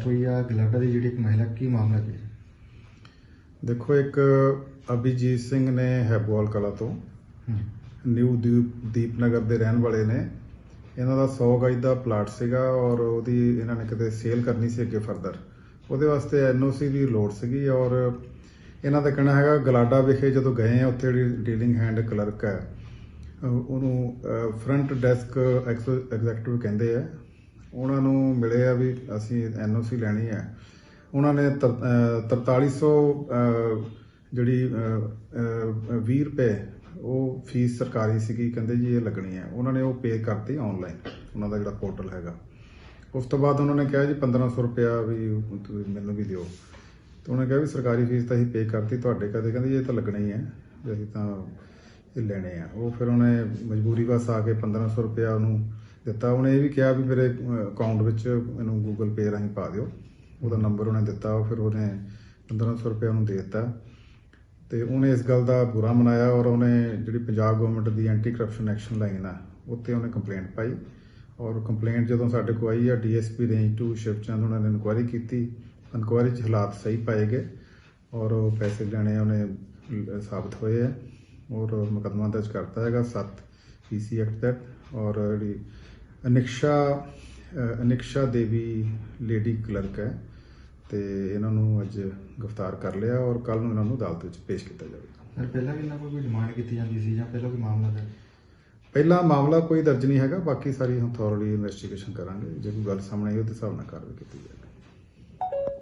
Arrest ਹੋਈ ਆ ਗਲਾਡਾ ਦੀ ਜਿਹੜੀ ਇੱਕ ਮਹਿਲਾ ਕੀ ਮਾਮਲਾ ਕੀ ਹੈ ਦੇਖੋ ਇੱਕ ਅਭਿਜੀਤ ਸਿੰਘ ਨੇ ਹੈਬੋਵਾਲ ਕਲਾ ਤੋਂ ਹਮ, ਨਿਊ ਦੀਪ ਦੀਪਨਗਰ ਦੇ ਰਹਿਣ ਵਾਲੇ ਨੇ। ਇਹਨਾਂ ਦਾ 100 ਗਜ ਦਾ ਪਲਾਟ ਸੀਗਾ ਔਰ ਉਹਦੀ ਇਹਨਾਂ ਨੇ ਕਿਤੇ ਸੇਲ ਕਰਨੀ ਸੀ ਅੱਗੇ ਫਰਦਰ। ਉਹਦੇ ਵਾਸਤੇ ਐਨਓਸੀ ਦੀ ਲੋੜ ਸੀਗੀ ਔਰ ਇਹਨਾਂ ਦਾ ਕਹਿਣਾ ਹੈਗਾ ਗਲਾਡਾ ਵਿਖੇ ਜਦੋਂ ਗਏ ਆ ਉੱਥੇ ਜਿਹੜੀ ਡੀਲਿੰਗ ਹੈਂਡ ਕਲਰਕ ਹੈ ਅਹ ਉਹਨੂੰ ਫਰੰਟ ਡੈਸਕ ਐਗਜ਼ੈਕਟਿਵ ਕਹਿੰਦੇ ਆ। ਉਹਨਾਂ ਨੂੰ ਮਿਲੇ ਆ ਵੀ ਅਸੀਂ ਐਨਓਸੀ ਲੈਣੀ ਹੈ। ਉਹਨਾਂ ਨੇ ਤਰ- ਅਹ 4300 ਜਿਹੜੀ ਅਹ, 20 ਰੁਪਏ ਉਹ ਫੀਸ ਸਰਕਾਰੀ ਸੀਗੀ ਕਹਿੰਦੇ ਜੀ ਇਹ ਲੱਗਣੀ ਹੈ। ਉਹਨਾਂ ਨੇ ਉਹ ਪੇ ਕਰਤੀ ਆਨਲਾਈਨ ਉਹਨਾਂ ਦਾ ਜਿਹੜਾ ਪੋਰਟਲ ਹੈਗਾ। ਉਸ ਤੋਂ ਬਾਅਦ ਉਹਨਾਂ ਨੇ ਕਿਹਾ ਜੀ 1500 ਰੁਪਇਆ ਵੀ ਤੁਸੀਂ ਮੈਨੂੰ ਵੀ ਦਿਓ। ਤੇ ਉਹਨੇ ਕਿਹਾ ਵੀ ਸਰਕਾਰੀ ਫੀਸ ਤਾਂ ਅਸੀਂ ਪੇ ਕਰਤੀ ਤੁਹਾਡੇ ਕਦੇ ਕਹਿੰਦੇ ਜੀ ਇਹ ਤਾਂ ਲੱਗਣਾ ਹੀ ਹੈ ਵੀ ਅਸੀਂ ਤਾਂ ਇਹ ਲੈਣੇ ਆ। ਉਹ ਫਿਰ ਉਹਨੇ ਮਜਬੂਰੀ ਵਸ ਆ ਕੇ 1500 ਰੁਪਇਆ ਉਹਨੂੰ ਦਿੱਤਾ। ਉਹਨੇ ਇਹ ਵੀ ਕਿਹਾ ਵੀ ਮੇਰੇ ਅਕਾਊਂਟ ਵਿੱਚ ਇਹਨੂੰ ਗੂਗਲ ਪੇ ਰਾਹੀਂ ਪਾ ਦਿਓ। ਉਹਦਾ ਨੰਬਰ ਉਹਨੇ ਦਿੱਤਾ, ਉਹ ਫਿਰ ਉਹਨੇ 1500 ਰੁਪਇਆ ਉਹਨੂੰ ਦੇ ਦਿੱਤਾ। ਤੇ ਉਹਨੇ ਇਸ ਗੱਲ ਦਾ ਬੁਰਾ ਮਨਾਇਆ ਔਰ ਉਹਨੇ ਜਿਹੜੀ ਪੰਜਾਬ ਗਵਰਨਮੈਂਟ ਦੀ ਐਂਟੀ ਕਰਪਸ਼ਨ ਐਕਸ਼ਨ ਲਾਈਨ ਆ, ਉੱਤੇ ਉਹਨੇ ਕੰਪਲੇਂਟ ਪਾਈ। ਔਰ ਕੰਪਲੇਂਟ ਜਦੋਂ ਸਾਡੇ ਕੋਲ ਆਈ ਆ ਡੀਐਸਪੀ ਰੇਂਜ 2 ਸ਼ਿਵਚੰਦ ਉਹਨਾਂ ਨੇ ਇਨਕੁਆਇਰੀ ਕੀਤੀ। ਇਨਕੁਆਇਰੀ 'ਚ ਹਾਲਾਤ ਸਹੀ ਪਾਏ ਗਏ ਔਰ ਉਹ ਪੈਸੇ ਲੈਣੇ ਉਹਨੇ ਸਾਬਤ ਹੋਏ ਆ। ਔਰ ਮੁਕੱਦਮਾ ਦਰਜ ਕਰਤਾ ਹੈਗਾ 7 ਪੀਸੀ ਐਕਟ ਤਹਿਤ। ਔਰ ਜਿਹੜੀ ਅਨਿਕਸ਼ਾ ਅਨਿਕਸ਼ਾ ਦੇਵੀ ਲੇਡੀ ਕਲਰਕ ਹੈ ਤੇ ਇਹਨਾਂ ਨੂੰ ਅੱਜ ਗ੍ਰਿਫਤਾਰ ਕਰ ਲਿਆ ਔਰ ਕੱਲ ਨੂੰ ਇਹਨਾਂ ਨੂੰ ਅਦਾਲਤ ਵਿੱਚ ਪੇਸ਼ ਕੀਤਾ ਜਾਵੇਗਾ। ਸਰ ਪਹਿਲਾਂ ਵੀ ਇਹਨਾਂ ਕੋਲ ਕੋਈ ਡਿਮਾਂਡ ਕੀਤੀ ਜਾਂਦੀ ਸੀ ਜਾਂ ਪਹਿਲਾਂ ਕੋਈ ਮਾਮਲਾ ਦਰਜ? ਪਹਿਲਾ ਮਾਮਲਾ ਕੋਈ ਦਰਜ ਨਹੀਂ ਹੈਗਾ ਬਾਕੀ ਸਾਰੀ ਹੁਣ ਥੋਰਲੀ ਇਨਵੈਸਟੀਗੇਸ਼ਨ ਕਰਾਂਗੇ। ਜੇ ਕੋਈ ਗੱਲ ਸਾਹਮਣੇ ਆਈ ਉਹਦੇ ਹਿਸਾਬ ਨਾਲ ਕਾਰਵਾਈ ਕੀਤੀ ਜਾਵੇਗੀ।